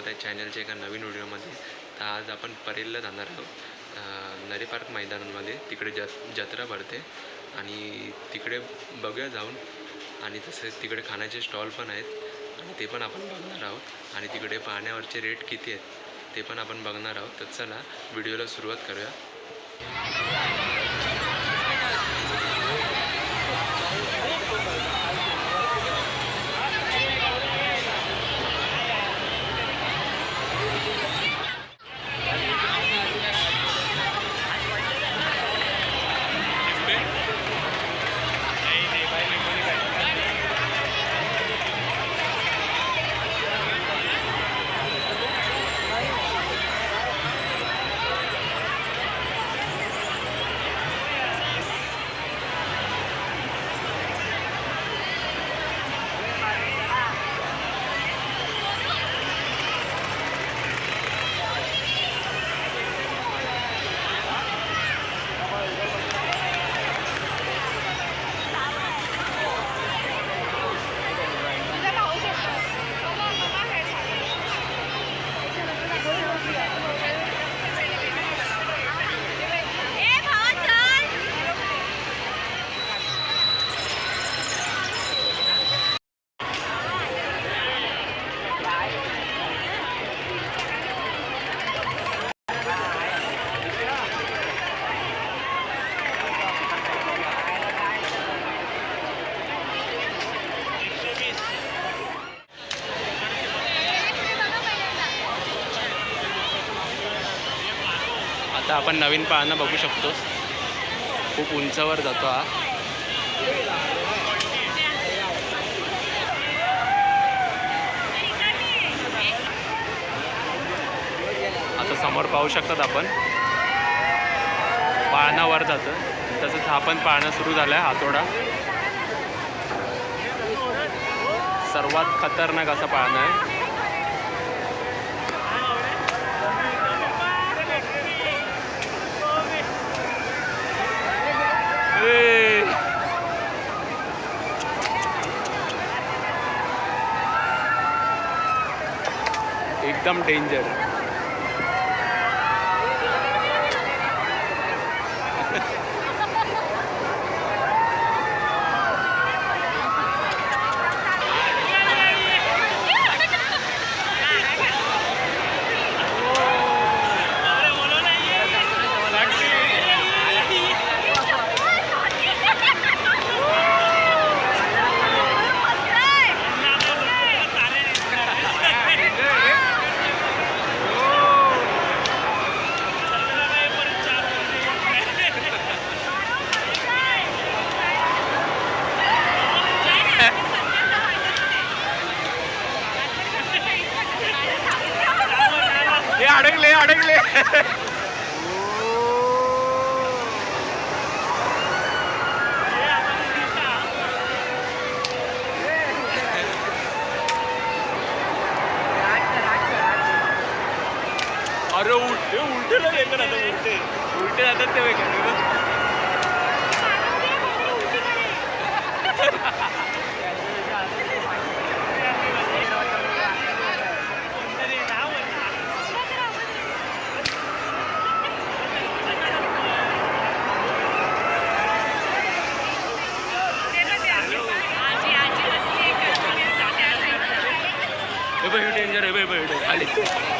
स्वागत आहे चॅनलच्या एका नवीन व्हिडिओमध्ये. तर आज आपण परेलला जाणार आहोत. नरे पार्क मैदानामध्ये. तिकडे जत जत्रा भरते. आणि तिकडे बघूया जाऊन. आणि तसेच तिकडे खाण्याचे स्टॉल पण आहेत. आणि ते पण आपण बघणार आहोत. आणि तिकडे पाहण्यावरचे रेट किती आहेत ते पण आपण बघणार आहोत. तर चला व्हिडिओला सुरुवात करूया. आता आपण नवीन पाळणं बघू शकतो. खूप उंचावर जातो हा. आता समोर पाहू शकतात आपण. पाळणावर जातं. तसंच हा पण पाळणं सुरू झालं आहे हातोडा सर्वात खतरनाक असा पाळणं आहे. एकदम डेंजर हे अडकले अरे उलटे उलटे ना वेगळं आता उलटे. उलटे जातात ते वेगळं आजी आजी हसली हे बघ हे डेंजर आहे बघ,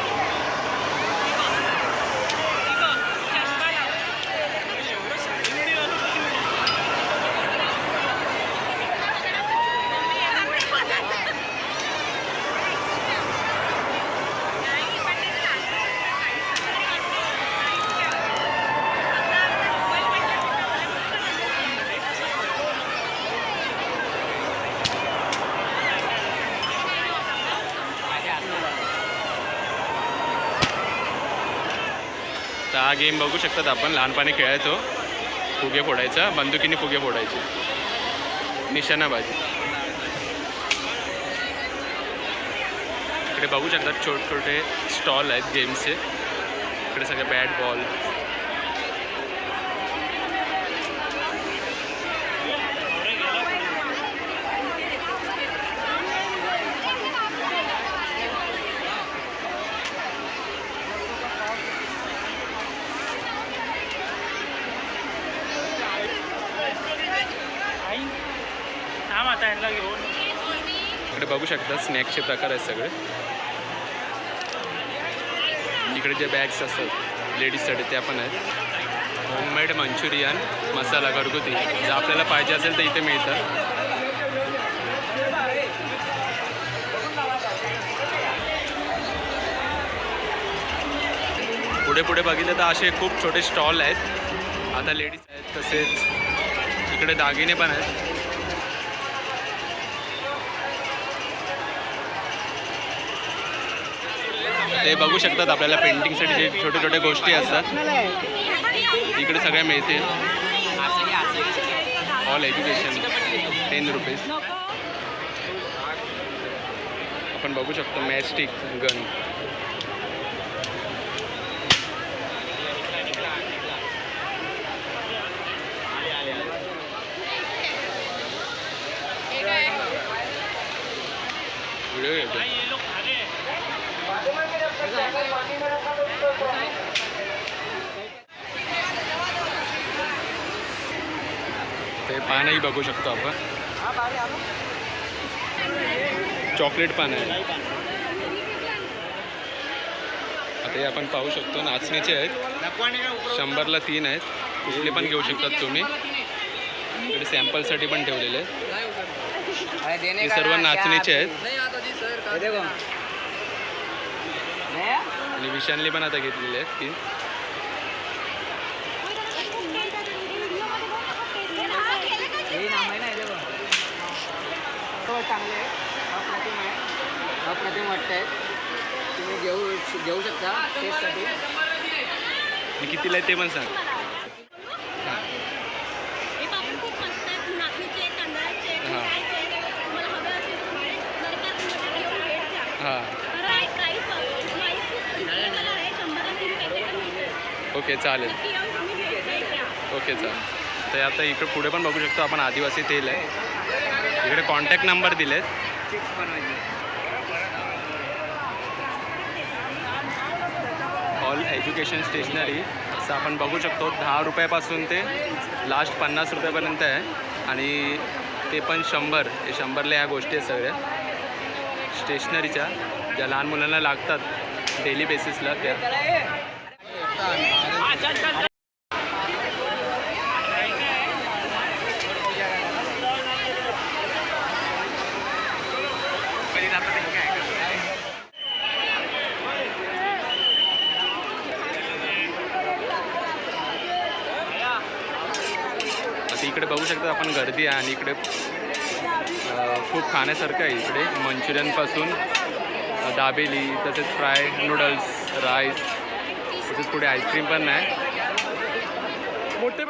हा गेम बघू शकतात आपण लहानपणी खेळायचो. फुगे फोडायचा बंदुकीने फुगे फोडायचे. निशाणाबाजी. इकडे बघू शकतात छोटे छोटे स्टॉल आहेत गेम्सचे इकडे सगळे बॅट बॉल. इकडे बघू शकता स्नॅक्सचे प्रकार आहेत सगळे. इकडे जे बॅग्स असतात लेडीजसाठी त्या पण आहेत. होममेड मंचुरियन मसाला घरगुती. जर आपल्याला पाहिजे असेल तर इथे मिळतं. पुढे पुढे बघितलं तर असे खूप छोटे स्टॉल आहेत. आता लेडीज आहेत तसेच. इकडे दागिने पण आहेत. ते बघू शकतात आपल्याला पेंटिंगसाठी जे छोटे छोटे गोष्टी असतात. इकडे सगळ्या मिळतील. ऑल एज्युकेशन टेन रुपीज आपण बघू शकतो मॅस्टिक गन ते पानही बघू शकतो आपण. चॉकलेट पान आहे आता हे आपण पाहू शकतो नाचणीचे आहेत. शंभरला तीन आहेत. कुठले पण घेऊ शकतात तुम्ही. इकडे सॅम्पलसाठी पण ठेवलेले आहेत. हे सर्व नाचणीचे आहेत. आणि विशानली पण आता घेतलेले आहेत तीन. चांगले आहे अप्रतिम आहे अप्रतिम वाटत तुम्ही घेऊ घेऊ शकता टेस्टसाठी कितीला आहे ते पण सांग. हे. पापड खूप मस्त आहेत. नाचणीचे तांदळाचे हा. गुळाचे तुम्हाला हवे असेल तर तुम्ही नरकातमध्ये घेऊन भेट द्या. हां. प्राईस प्राईस प्राईस खूप रिजनेबल आहे. शंभरला तीन पॅकेट मिळते ओके चालेल. नक्की येऊन तुम्ही भेट भेट द्या. ओके चालेल. तर आता इकडे पुढे पण बघू शकतो. आपण आदिवासी तेल आहे. इकडे कॉन्टॅक्ट नंबर दिलेत. चिप्स बनवायचे ऑल एज्युकेशन स्टेशनरी असं आपण बघू शकतो दहा रुपयापासून ते लास्ट पन्नास रुपयापर्यंत आहे. आणि ते पण शंभर हे शंभरला ह्या गोष्टी आहेत सगळ्या. स्टेशनरीच्या ज्या लहान मुलांना लागतात डेली बेसिसला त्या आता इकडे बघू शकता आपण गर्दी आहे आणि इकडे खूप खाण्यासारखं आहे इकडे. मंचुरियनपासून दाबेली तसेच फ्राय नूडल्स राईस तसेच पुढे आईस्क्रीम पण आहे. मोठे